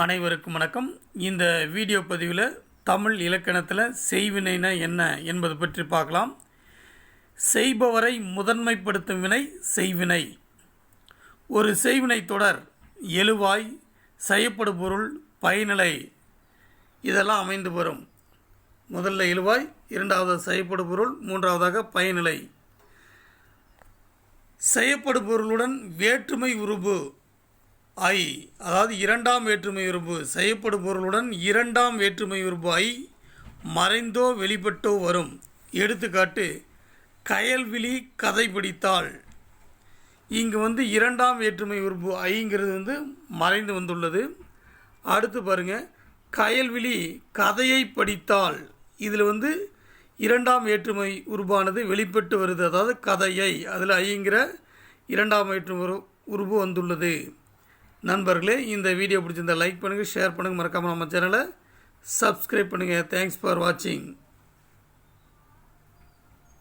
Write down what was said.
அனைவருக்கும் வணக்கம். இந்த வீடியோ பதிவில் தமிழ் இலக்கணத்தில் செய்வினைனா என்ன என்பது பற்றி பார்க்கலாம். செய்பவரை முதன்மைப்படுத்தும் வினை செய்வினை. ஒரு செய்வினை தொடர் எழுவாய் செய்யப்படும் பொருள் பயனிலை இதெல்லாம் அமைந்து வரும். முதல்ல எழுவாய் இரண்டாவது செய்யப்படும் பொருள் மூன்றாவதாக பயனிலை. செய்யப்படும் பொருளுடன் வேற்றுமை உருபு ஐ அதாவது இரண்டாம் வேற்றுமை உறுப்பு செய்யப்படும் பொருளுடன் இரண்டாம் வேற்றுமை உருபு ஐ மறைந்தோ வெளிப்பட்டோ வரும். எடுத்துக்காட்டு கயல்விழி கதை பிடித்தாள். இங்கு வந்து இரண்டாம் வேற்றுமை உருபு ஐங்கிறது வந்து மறைந்து வந்துள்ளது. அடுத்து பாருங்க கயல்விழி கதையை படித்தால் இதில் வந்து இரண்டாம் வேற்றுமை உருபானது வெளிப்பட்டு வருது. அதாவது கதையை அதில் ஐங்கிற இரண்டாம் வேற்றுமை உரு உருபு வந்துள்ளது. நண்பர்களே இந்த வீடியோ பிடிச்சிருந்தா லைக் பண்ணுங்கள் ஷேர் பண்ணுங்கள் மறக்காமல் நம்ம சேனலை சப்ஸ்கிரைப் பண்ணுங்கள் தேங்க்ஸ் ஃபார் வாட்சிங்